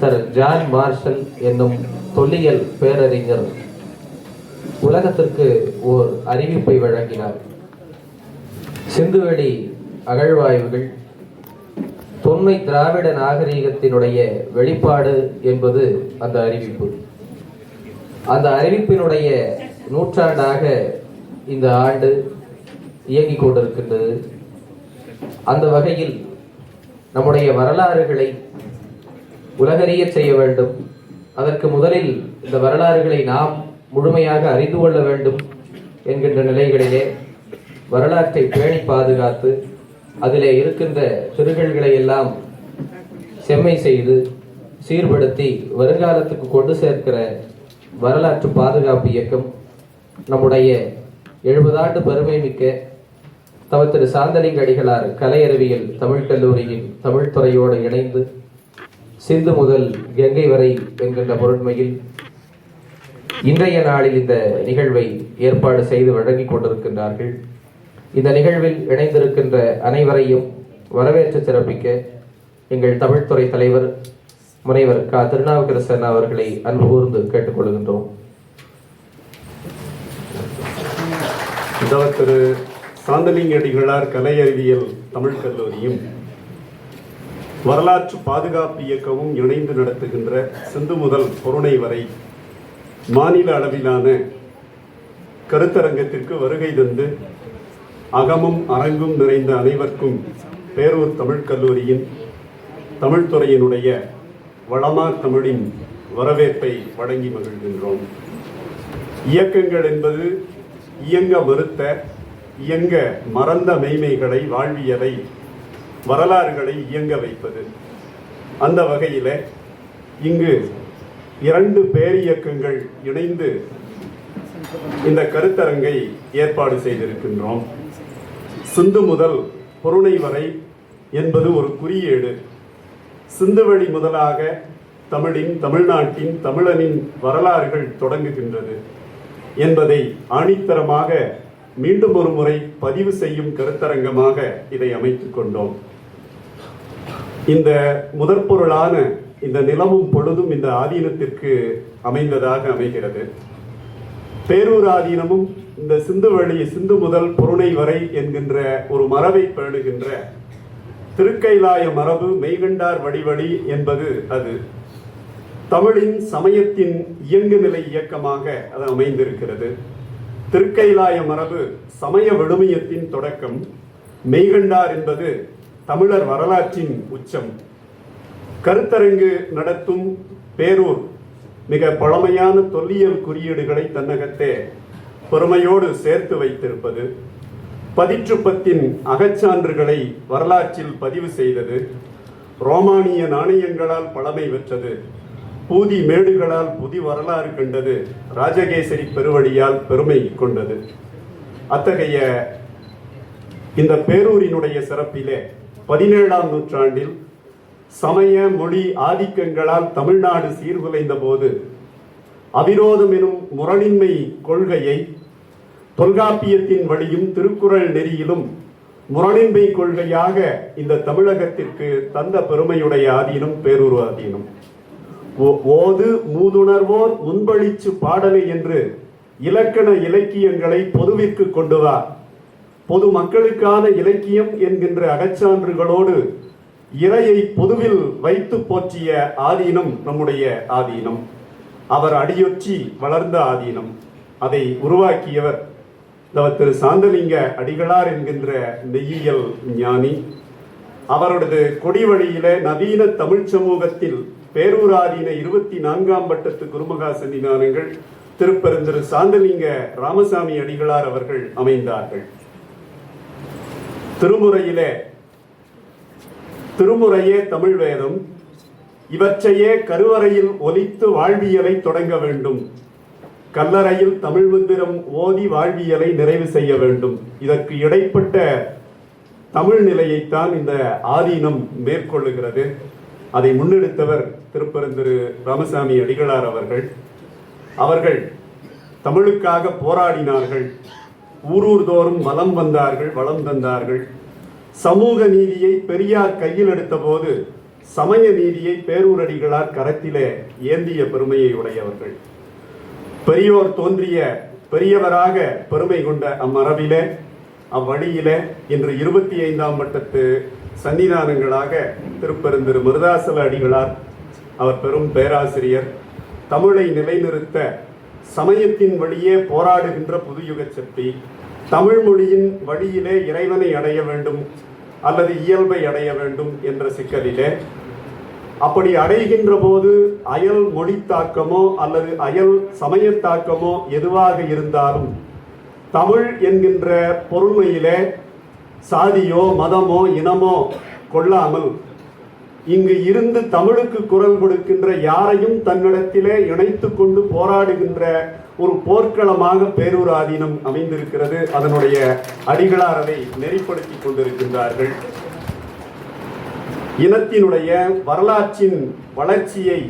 Sir John Marshall என்னும் தொல்லியல் பேரறிஞர் உலகத்திற்கு ஓர் அறிவிப்பை வழங்கினார். சிந்துவெளி அகழ்வாய்வுகள் தொன்மை திராவிட நாகரீகத்தினுடைய வெளிப்பாடு என்பது அந்த அறிவிப்பு. அந்த அறிவிப்பினுடைய நூற்றாண்டாக இந்த ஆண்டு இயங்கிக் கொண்டிருக்கின்றது. அந்த வகையில் நம்முடைய வரலாறுகளை உலகறிய செய்ய வேண்டும். அதற்கு முதலில் இந்த வரலாறுகளை நாம் முழுமையாக அறிந்து கொள்ள வேண்டும் என்கின்ற நிலைகளிலே வரலாற்றை பேணி பாதுகாத்து அதிலே இருக்கின்ற திருகள்களை எல்லாம் செம்மை செய்து சீர்படுத்தி வருங்காலத்துக்கு கொண்டு சேர்க்கிற வரலாற்று பாதுகாப்பு இயக்கம் நம்முடைய எழுபது ஆண்டு பெருமை மிக்க தவ திரு சாந்தலிங்க அடிகளார் கலை அறிவியல் தமிழ் கல்லூரியின் தமிழ் துறையோடு இணைந்து சிந்து முதல் கங்கை வரை என்கின்ற பொருண்மையில் இன்றைய நாளில் இந்த நிகழ்வை ஏற்பாடு செய்து வழங்கிக் கொண்டிருக்கின்றார்கள். இந்த நிகழ்வில் இணைந்திருக்கின்ற அனைவரையும் வரவேற்று சிறப்பிக்க எங்கள் தமிழ்துறை தலைவர் முனைவர் க. திருநாவுக்கரசன் அவர்களை அன்பு கூர்ந்து கேட்டுக்கொள்கின்றோம். திரு சாந்தலிங்கடிகளார் கலை அறிவியல் தமிழ் கல்லூரியும் வரலாற்று பாதுகாப்பு இயக்கமும் இணைந்து நடத்துகின்ற சிந்து முதல் பொருணை வரை மாநில அளவிலான கருத்தரங்கத்திற்கு வருகை தந்து அகமும் அரங்கும் நிறைந்த அனைவருக்கும் பேரூர் தமிழ் கல்லூரியின் தமிழ்துறையினுடைய வளமார் தமிழின் வரவேற்பை வழங்கி மகிழ்கின்றோம். இயக்கங்கள் என்பது இயங்க மறுத்த இயங்க மறந்த மெய்மைகளை வாழ்வியலை வரலாறுகளை இயங்க வைப்பது. அந்த வகையில் இங்கு இரண்டு பேரியக்கங்கள் இணைந்து இந்த கருத்தரங்கை ஏற்பாடு செய்திருக்கின்றோம். சிந்து முதல் பொருணை வரை என்பது ஒரு குறியீடு. சிந்துவெளி முதலாக தமிழின் தமிழ்நாட்டின் தமிழனின் வரலாறுகள் தொடங்குகின்றது என்பதை ஆணித்தரமாக மீண்டும் ஒரு முறை பதிவு செய்யும் கருத்தரங்கமாக இதை அமைத்துக் கொண்டோம். இந்த முதற்பொருளான இந்த நிலமும் பொழுதும் இந்த ஆதீனத்திற்கு அமைந்ததாக அமைகிறது. பேரூர் ஆதீனமும் இந்த சிந்து வழி சிந்து முதல் பொருணை வரை என்கின்ற ஒரு மரபை பேணுகின்ற திருக்கைலாய மரபு மெய்கண்டார் வடிவழி என்பது அது. தமிழின் சமயத்தின் இயங்குநிலை இயக்கமாக அது அமைந்திருக்கிறது. திருக்கைலாய மரபு சமய விழுமியத்தின் தொடக்கம் மெய்கண்டார் என்பது தமிழர் வரலாற்றின் உச்சம். கருத்தரங்கு நடத்தும் பேரூர் மிக பழமையான தொல்லியல் குறியீடுகளை தன்னகத்தே பெருமையோடு சேர்த்து வைத்திருப்பது பதிற்றுப்பத்தின் அகச்சான்றுகளை வரலாற்றில் பதிவு செய்தது ரோமானிய நாணயங்களால் பழமை பெற்றது பூதி மேடுகளால் புதி வரலாறு கண்டது ராஜகேசரி பெருவழியால் பெருமை கொண்டது. அத்தகைய இந்த பேரூரினுடைய சிறப்பிலே பதினேழாம் நூற்றாண்டில் சமய மொழி ஆதிக்கங்களால் தமிழ்நாடு சீர்குலைந்த போது அவிரோதம் எனும் முரணின்மை கொள்கையை தொல்காப்பியத்தின் வழியும் திருக்குறள் நெறியிலும் முரணின்மை கொள்கையாக இந்த தமிழகத்திற்கு தந்த பெருமையுடைய ஆதீனம் பேரூர் ஆதீனம். ஓ- ஓது மூதுணர்வோர் முன்பளிச்சு பாடலை என்று இலக்கண இலக்கியங்களை பொதுவிற்கு கொண்டு வா. பொது மக்களுக்கான இலக்கியம் என்கின்ற அகச்சான்றுகளோடு இறையை பொதுவில் வைத்து போற்றிய ஆதீனம் நம்முடைய ஆதீனம். அவர் அடியொற்றி வளர்ந்த ஆதீனம். அதை உருவாக்கியவர் திரு சாந்தலிங்க அடிகளார் என்கின்ற மெய்யியல் ஞானி. அவரது கொடி வழியில நவீன தமிழ் சமூகத்தில் பேரூராதீன இருபத்தி நான்காம் பட்டத்து குருமகா சன்னிதானங்கள் திருப்பெருந்திரு சாந்தலிங்க ராமசாமி அடிகளார் அவர்கள் அமைந்தார்கள். திருமுறையிலே திருமுறையே தமிழ் வேதம் இவற்றையே கருவறையில் ஒலித்து வாழ்வியலை தொடங்க வேண்டும். கல்லறையில் தமிழ் மந்திரம் ஓதி வாழ்வியலை நிறைவு செய்ய வேண்டும். இதற்கு இடைப்பட்ட தமிழ் நிலையைத்தான் இந்த ஆதீனம் மேற்கொள்ளுகிறது. அதை முன்னெடுத்தவர் திருப்பெருந்திரு ராமசாமி அடிகளார் அவர்கள். அவர்கள் தமிழுக்காக போராடினார்கள். ஊரூர் தோறும் வலம் வந்தார்கள் வளம் தந்தார்கள். சமூக நீதியை பெரியார் கையில் எடுத்தபோது சமய நீதியை பேரூரடிகளார் கரத்திலே ஏந்திய பெருமையை உடையவர்கள். பெரியோர் தோன்றிய பெரியவராக பெருமை கொண்ட அம்மரபிலே அவ்வழியிலே இன்று இருபத்தி ஐந்தாம் வட்டத்து சன்னிதானங்களாக திருப்பெருந்திரு மிருதாசல அடிகளார் அவர் பெரும் பேராசிரியர் தமிழை நிலைநிறுத்த சமயத்தின் வழியே போராடுகின்ற புதுயுக செப்பி தமிழ் மொழியின் வழியிலே இறைவனை அடைய வேண்டும் அல்லது இயல்பை அடைய வேண்டும் என்ற சிக்கலிலே. அப்படி அடைகின்ற போது அயல் மொழி தாக்கமோ அல்லது அயல் சமய தாக்கமோ எதுவாக இருந்தாலும் தமிழ் என்கின்ற பொறுமையிலே சாதியோ மதமோ இனமோ கொள்ளாமல் இங்கு இருந்து தமிழுக்கு குரல் கொடுக்கின்ற யாரையும் தன்னிடத்திலே இணைத்து கொண்டு போராடுகின்ற ஒரு போர்க்களமாக பேரூர் ஆதீனம் அமைந்திருக்கிறது. அதனுடைய அடிகளார் அதை நெறிப்படுத்திக் கொண்டிருக்கின்றார்கள். இனத்தினுடைய வரலாற்றின் வளர்ச்சியை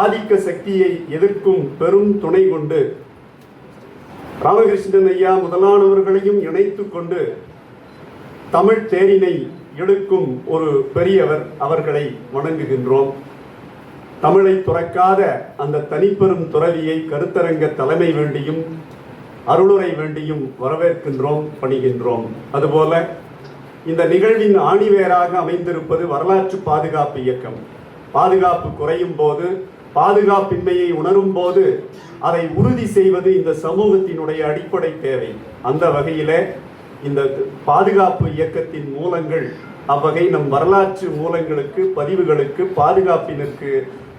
ஆதிக்க சக்தியை எதிர்க்கும் பெரும் துணை கொண்டு ராமகிருஷ்ணன் ஐயா முதலானவர்களையும் இணைத்துக் கொண்டு தமிழ் தேரினை எடுக்கும் ஒரு பெரியவர் அவர்களை வணங்குகின்றோம். தமிழை துறக்காத அந்த தனிப்பெரும் துறவியை கருத்தரங்க தலைமை வேண்டியும் அருளுரை வேண்டியும் வரவேற்கின்றோம் பணிகின்றோம். அதுபோல இந்த நிகழ்வின் ஆணிவேராக அமைந்திருப்பது வரலாற்று பாதுகாப்பு இயக்கம். பாதுகாப்பு குறையும் போது பாதுகாப்பின்மையை உணரும் போது அதை உறுதி செய்வது இந்த சமூகத்தினுடைய அடிப்படை தேவை. அந்த வகையில் இந்த பாதுகாப்பு இயக்கத்தின் மூலங்கள் அவ்வகை நம் வரலாற்று மூலங்களுக்கு பதிவுகளுக்கு பாதுகாப்பினருக்கு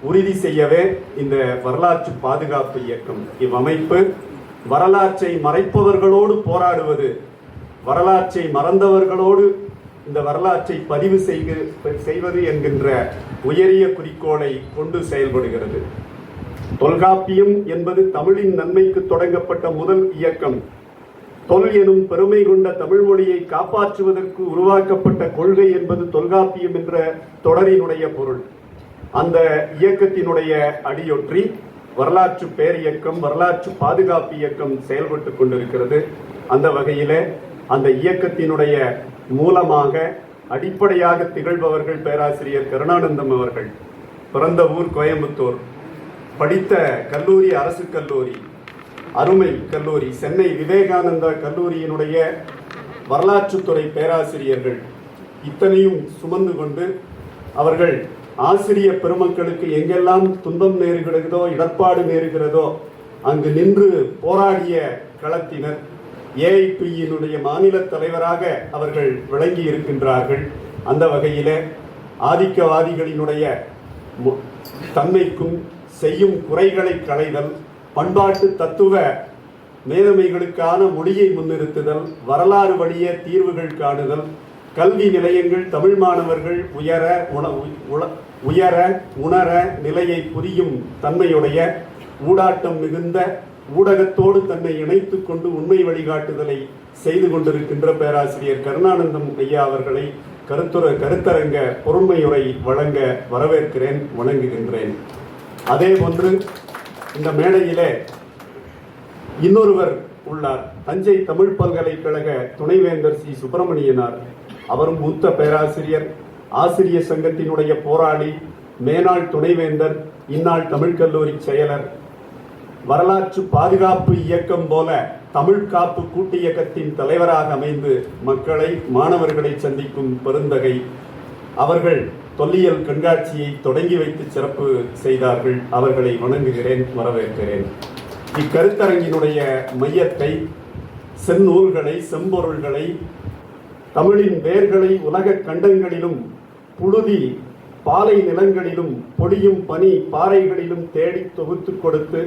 உறுதி செய்யவே இந்த வரலாற்று பாதுகாப்பு இயக்கம். இவ்வமைப்பு வரலாற்றை மறைப்பவர்களோடு போராடுவது வரலாற்றை மறந்தவர்களோடு இந்த வரலாற்றை பதிவு செய்து செய்வது என்கின்ற உயரிய குறிக்கோளை கொண்டு செயல்படுகிறது. தொல்காப்பியம் என்பது தமிழின் நன்மைக்கு தொடங்கப்பட்ட முதல் இயக்கம். தொல் எனும் பெருமை கொண்ட தமிழ் மொழியை காப்பாற்றுவதற்கு உருவாக்கப்பட்ட கொள்கை என்பது தொல்காப்பியம் என்ற தொடரினுடைய பொருள். அந்த இயக்கத்தினுடைய அடியொற்றி வரலாற்று பேரியக்கம் வரலாற்று பாதுகாப்பு இயக்கம் செயல்பட்டு கொண்டிருக்கிறது. அந்த வகையிலே அந்த இயக்கத்தினுடைய மூலமாக அடிப்படையாக திகழ்பவர்கள் பேராசிரியர் கருணானந்தம் அவர்கள் பிறந்த ஊர் கோயம்புத்தூர் படித்த கல்லூரி அரசு கல்லூரி அருமை கல்லூரி சென்னை விவேகானந்தா கல்லூரியினுடைய வரலாற்றுத்துறை பேராசிரியர்கள் இத்தனையும் சுமந்து கொண்டு அவர்கள் ஆசிரிய பெருமக்களுக்கு எங்கெல்லாம் துன்பம் நேருகிறதோ இடர்பாடு நேருகிறதோ அங்கு நின்று போராடிய களத்தினர் ஏஐபியினுடைய மாநில தலைவராக அவர்கள் விளங்கி இருக்கின்றார்கள். அந்த வகையில் ஆதிக்கவாதிகளினுடைய மு- தன்மைக்கும் செய்யும் குறைகளை களைதல் பண்பாட்டு தத்துவ மேதமைகளுக்கான மொழியை முன்னிறுத்துதல் வரலாறு வழிய தீர்வுகள் காணுதல் கல்வி நிலையங்கள் தமிழ் மாணவர்கள் உயர உண உயர உணர நிலையை புரியும் தன்மையுடைய ஊடாட்டம் மிகுந்த ஊடகத்தோடு தன்னை இணைத்து கொண்டு உண்மை வழிகாட்டுதலை செய்து கொண்டிருக்கின்ற பேராசிரியர் கருணானந்தம் ஐயா அவர்களை கருத்துர கருத்தரங்க பொறுமையுரை வழங்க வரவேற்கிறேன் வணங்குகின்றேன். அதே போன்று இந்த மேடையிலே இன்னொருவர் உள்ளார். தஞ்சை தமிழ் பல்கலைக்கழக துணைவேந்தர் சி. சுப்பிரமணியனார். அவரும் மூத்த பேராசிரியர் ஆசிரியர் சங்கத்தினுடைய போராளி மேனாள் துணைவேந்தர் இந்நாள் தமிழ் கல்லூரி செயலர். வரலாற்று பாதுகாப்பு இயக்கம் போல தமிழ் காப்பு கூட்டு இயக்கத்தின் தலைவராக அமைந்து மக்களை மாணவர்களை சந்திக்கும் பெருந்தகை. அவர்கள் தொல்லியல் கண்காட்சியை தொடங்கி வைத்து சிறப்பு செய்தார்கள். அவர்களை வணங்குகிறேன் வரவேற்கிறேன். இக்கருத்தரங்கினுடைய மையத்தை செந்நூல்களை செம்பொருள்களை தமிழின் வேர்களை உலக கண்டங்களிலும் புழுதி பாலை நிலங்களிலும் பொடியும் பனி பாறைகளிலும் தேடி தொகுத்து கொடுத்து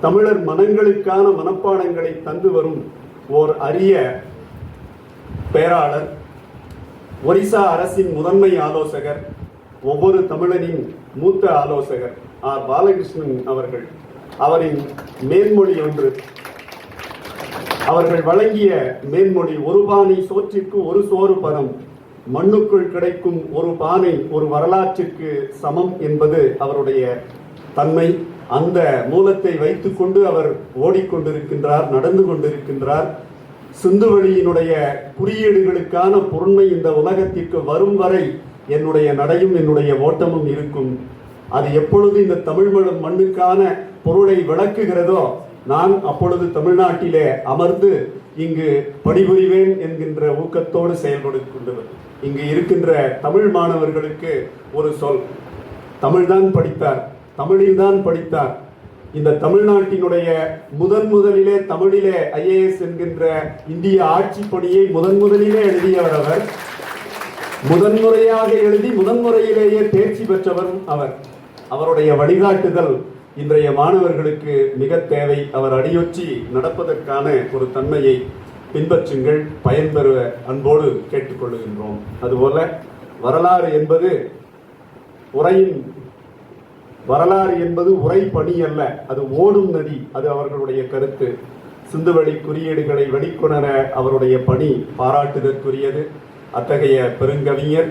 தமிழர் மனங்களுக்கான மனப்பாடங்களை தந்து வரும் ஓர் அரிய பேராளர் ஒரிசா அரசின் முதன்மை ஆலோசகர் ஒவ்வொரு தமிழனின் மூத்த ஆலோசகர் ஆர். பாலகிருஷ்ணன் அவர்கள். அவரின் மேன்மொழி ஒன்று அவர்கள் வழங்கிய மேன்மொழி ஒரு பானை சோற்றிற்கு ஒரு சோறு பணம். மண்ணுக்குள் கிடைக்கும் ஒரு பானை ஒரு வரலாற்றிற்கு சமம் என்பது அவருடைய தன்மை. அந்த மூலத்தை வைத்துக்கொண்டு அவர் ஓடிக்கொண்டிருக்கின்றார் நடந்து கொண்டிருக்கின்றார். சிந்துவெளியினுடைய குறியீடுகளுக்கான பொருண்மை இந்த உலகத்திற்கு வரும் வரை என்னுடைய நடையும் என்னுடைய ஓட்டமும் இருக்கும். அது எப்பொழுது இந்த தமிழ் மண்ணுக்கான பொருளை விளக்குகிறதோ நான் அப்பொழுது தமிழ்நாட்டிலே அமர்ந்து இங்கு பணிபுரிவேன் என்கின்ற ஊக்கத்தோடு செயல்பட்டு கொண்டவர். இங்கு இருக்கின்ற தமிழ் மாணவர்களுக்கு ஒரு சொல். தமிழ்தான் படித்தார். தமிழில்தான் படித்தார். இந்த தமிழ்நாட்டினுடைய முதன் முதலிலே தமிழிலே ஐஏஎஸ் என்கின்ற இந்திய ஆட்சி பணியை முதன் முதலிலே எழுதியவர் அவர். முதன்முறையாக எழுதி முதன்முறையிலேயே தேர்ச்சி பெற்றவரும் அவர். அவருடைய வழிகாட்டுதல் இன்றைய மாணவர்களுக்கு மிக தேவை அவர் அடியொற்றி நடப்பதற்கான ஒரு தன்மையை பின்பற்றுங்கள் பயன்பெறுவ அன்போடு கேட்டுக்கொள்கின்றோம். அதுபோல வரலாறு என்பது உரையின் வரலாறு என்பது உரை பணி அல்ல அது ஓடும் நதி அது அவர்களுடைய கருத்து. சிந்துவெளி குறியீடுகளை வெளிக்கொணர அவருடைய பணி பாராட்டுதற்குரியது. அத்தகைய பெருங்கவிஞர்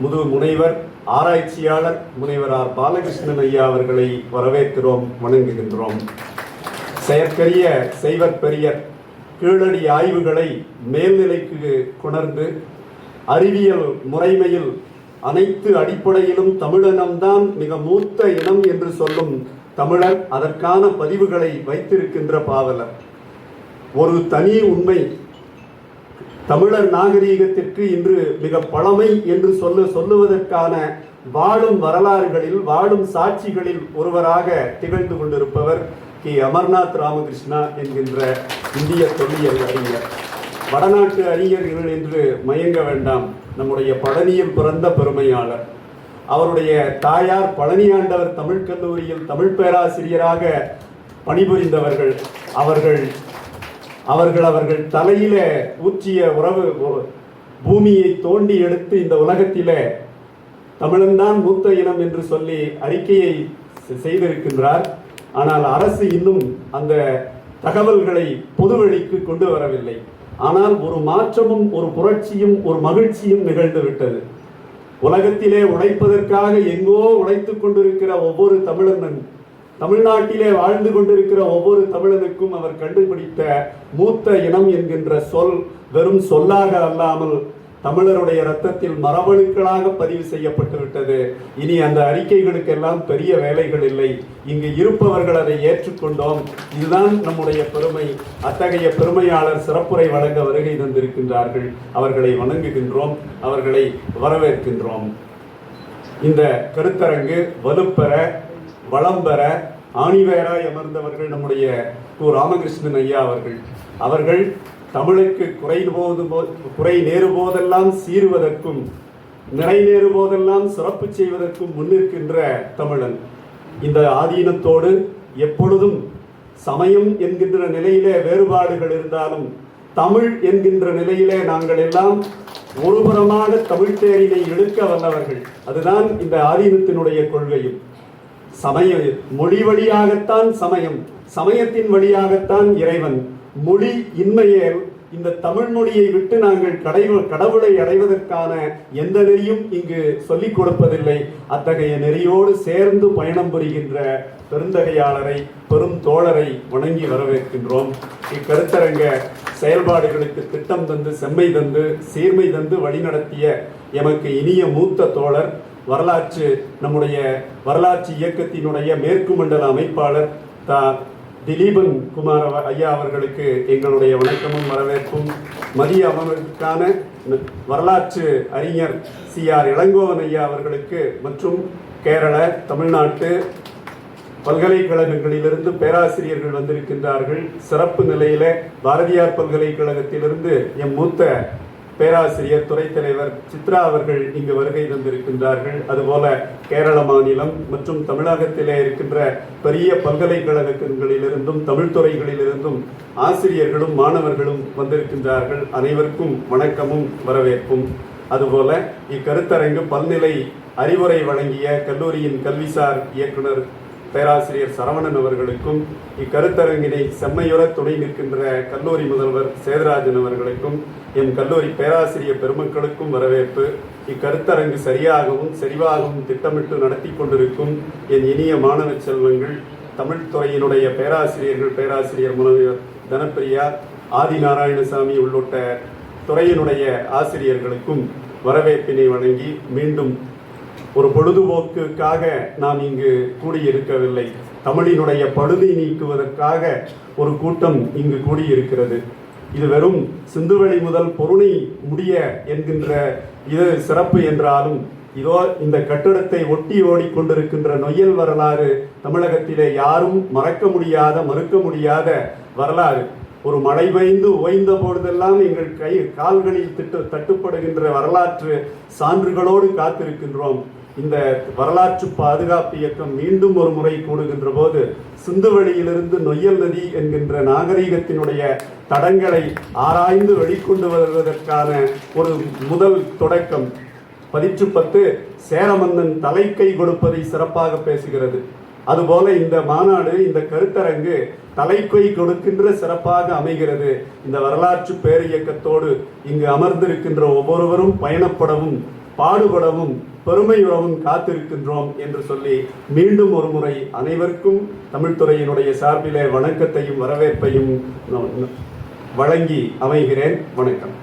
முது முனைவர் ஆராய்ச்சியாளர் முனைவரார் பாலகிருஷ்ணன் ஐயா அவர்களை வரவேற்கிறோம் வணங்குகின்றோம். செயற்கரிய செய்வர் பெரியர் கீழடி ஆய்வுகளை மேல்நிலைக்கு கொணர்ந்து அறிவியல் முறைமையில் அனைத்து அடிப்படையிலும் தமிழினம்தான் மிக மூத்த இனம் என்று சொல்லும் தமிழர் அதற்கான பதிவுகளை வைத்திருக்கின்ற பாவலர். ஒரு தனி உண்மை தமிழர் நாகரீகத்திற்கு இன்று மிக பழமை என்று சொல்ல சொல்லுவதற்கான வாழும் வரலாறுகளில் வாழும் சாட்சிகளில் ஒருவராக திகழ்ந்து கொண்டிருப்பவர் கி. அமர்நாத் ராமகிருஷ்ணா என்கின்ற இந்திய தொல்லியல் அறிஞர். வடநாட்டு அறிஞர்கள் என்று மயங்க வேண்டாம். நம்முடைய பழனியில் பிறந்த பெருமையாளர். அவருடைய தாயார் பழனியாண்டவர் தமிழ் கல்லூரியில் தமிழ் பேராசிரியராக பணிபுரிந்தவர்கள். அவர்கள் அவர்கள் அவர்கள் தலையில ஊற்றிய உறவு பூமியை தோண்டி எடுத்து இந்த உலகத்தில தமிழன்தான் மூத்த இனம் என்று சொல்லி அறிக்கையை செய்திருக்கின்றார். ஆனால் அரசு இன்னும் அந்த தகவல்களை பொதுவெளிக்கு கொண்டு வரவில்லை. ஆனால் ஒரு மாற்றமும் ஒரு புரட்சியும் ஒரு மகிழ்ச்சியும் நிகழ்ந்து விட்டது. உலகத்திலே உழைப்பதற்காக எங்கோ உழைத்துக் கொண்டிருக்கிற ஒவ்வொரு தமிழனும் தமிழ்நாட்டிலே வாழ்ந்து கொண்டிருக்கிற ஒவ்வொரு தமிழனுக்கும் அவர் கண்டுபிடித்த மூத்த இனம் என்கின்ற சொல் வெறும் சொல்லாக அல்லாமல் தமிழருடைய ரத்தத்தில் மரபணுக்களாக பதிவு செய்யப்பட்டுவிட்டது. இனி அந்த அறிக்கைகளுக்கெல்லாம் பெரிய வேலைகள் இல்லை. இங்கு இருப்பவர்கள் அதை ஏற்றுக்கொண்டோம். இதுதான் நம்முடைய பெருமை. அத்தகைய பெருமையாளர் சிறப்புரை வழங்க வருகை தந்திருக்கின்றார்கள். அவர்களை வணங்குகின்றோம். அவர்களை வரவேற்கின்றோம். இந்த கருத்தரங்கு வலுப்பெற வளம் பெற ஆணிவேராய் அமர்ந்தவர்கள் நம்முடைய கு. ராமகிருஷ்ணன் ஐயா அவர்கள். அவர்கள் தமிழுக்கு குறை போது குறை நேரு போதெல்லாம் சீருவதற்கும் நிறை போதெல்லாம் சிறப்பு செய்வதற்கும் முன்னிற்கின்ற தமிழன். இந்த ஆதீனத்தோடு எப்பொழுதும் சமயம் என்கின்ற நிலையிலே வேறுபாடுகள் இருந்தாலும் தமிழ் என்கின்ற நிலையிலே நாங்கள் எல்லாம் ஒருபுறமாக தமிழ் தேரினை இழுக்க வல்லவர்கள். அதுதான் இந்த ஆதீனத்தினுடைய கொள்கையும். சமய மொழி வழியாகத்தான் சமயம் சமயத்தின் வழியாகத்தான் இறைவன். மொழி இன்மையே இந்த தமிழ் மொழியை விட்டு நாங்கள் கடை- கடவுளை அடைவதற்கான எந்த நெறியும் இங்கு சொல்லிக் கொடுப்பதில்லை. அத்தகைய நெறியோடு சேர்ந்து பயணம் புரிகின்ற பெருந்தகையாளரை பெரும் தோழரை வணங்கி வரவேற்கின்றோம். இக்கருத்தரங்க செயல்பாடுகளுக்கு திட்டம் தந்து செம்மை தந்து சீர்மை தந்து வழிநடத்திய எமக்கு இனிய மூத்த தோழர் வரலாற்று நம்முடைய வரலாற்று இயக்கத்தினுடைய மேற்கு மண்டல அமைப்பாளர் தா. திலீபன் குமார் ஐயா அவர்களுக்கு எங்களுடைய வணக்கமும் வரவேற்பும். மதிய அமர்வுக்கான வரலாற்று அறிஞர் சி. ஆர். இளங்கோவன் ஐயா அவர்களுக்கு மற்றும் கேரள தமிழ்நாட்டு பல்கலைக்கழகங்களிலிருந்து பேராசிரியர்கள் வந்திருக்கின்றார்கள். சிறப்பு நிலையில பாரதியார் பல்கலைக்கழகத்திலிருந்து எம் மூத்த பேராசிரியர் துறை தலைவர் சித்ரா அவர்கள் இங்கு வருகை தந்திருக்கின்றார்கள். அதுபோல கேரள மாநிலம் மற்றும் தமிழகத்திலே இருக்கின்ற பெரிய பல்கலைக்கழகங்களிலிருந்தும் தமிழ் துறைகளிலிருந்தும் ஆசிரியர்களும் மாணவர்களும் வந்திருக்கின்றார்கள். அனைவருக்கும் வணக்கமும் வரவேற்பும். அதுபோல இக்கருத்தரங்கு பல்நிலை அறிவுரை வழங்கிய கல்லூரியின் கல்விசார் இயக்குனர் பேராசிரியர் சரவணன் அவர்களுக்கும் இக்கருத்தரங்கினை செம்மையுற துணை நிற்கின்ற கல்லூரி முதல்வர் சேதராஜன் அவர்களுக்கும் எம் கல்லூரி பேராசிரியர் பெருமக்களுக்கும் வரவேற்பு இக்கருத்தரங்கு சரியாகவும் செறிவாகவும் திட்டமிட்டு நடத்தி கொண்டிருக்கும் என் இனிய மாணவ செல்வங்கள் தமிழ் துறையினுடைய பேராசிரியர்கள் பேராசிரியர் முனைவர் தனப்பிரியா ஆதி நாராயணசாமி உள்ளிட்ட துறையினுடைய ஆசிரியர்களுக்கும் வரவேற்பினை வழங்கி மீண்டும் ஒரு பொழுதுபோக்குக்காக நாம் இங்கு கூடியிருக்கவில்லை. தமிழினுடைய பழுதை நீக்குவதற்காக ஒரு கூட்டம் இங்கு கூடியிருக்கிறது. இது வெறும் சிந்துவெளி முதல் பொருணை முடிய என்கின்ற இது சிறப்பு என்றாலும் இதோ இந்த கட்டிடத்தை ஒட்டி ஓடிக்கொண்டிருக்கின்ற நொய்யல் வரலாறு தமிழகத்திலே யாரும் மறக்க முடியாத மறுக்க முடியாத வரலாறு. ஒரு மழை பெய்ந்து ஓய்ந்த பொழுதெல்லாம் எங்கள் கை கால்களில் திட்டு தட்டுப்படுகின்ற வரலாற்று சான்றுகளோடு காத்திருக்கின்றோம். இந்த வரலாற்று பாதுகாப்பு இயக்கம் மீண்டும் ஒரு முறை கூடுகின்ற போது சிந்துவெளியிலிருந்து நொய்யல் நதி என்கின்ற நாகரிகத்தினுடைய தடங்களை ஆராய்ந்து வெளிக்கொண்டு வருவதற்கான ஒரு முதல் தொடக்கம். பதிற்று பத்து சேரமன்னன் தலைக்கை கொடுப்பதை சிறப்பாக பேசுகிறது. அதுபோல இந்த மாநாடு இந்த கருத்தரங்கு தலைக்கை கொடுக்கின்ற சிறப்பாக அமைகிறது. இந்த வரலாற்று பேரியக்கத்தோடு இங்கு அமர்ந்திருக்கின்ற ஒவ்வொருவரும் பயணப்படவும் பாடுபடவும் பெருமையுறவும் காத்திருக்கின்றோம் என்று சொல்லி மீண்டும் ஒரு முறை அனைவருக்கும் தமிழ்துறையினுடைய சார்பிலே வணக்கத்தையும் வரவேற்பையும் வழங்கி அமைகிறேன். வணக்கம்.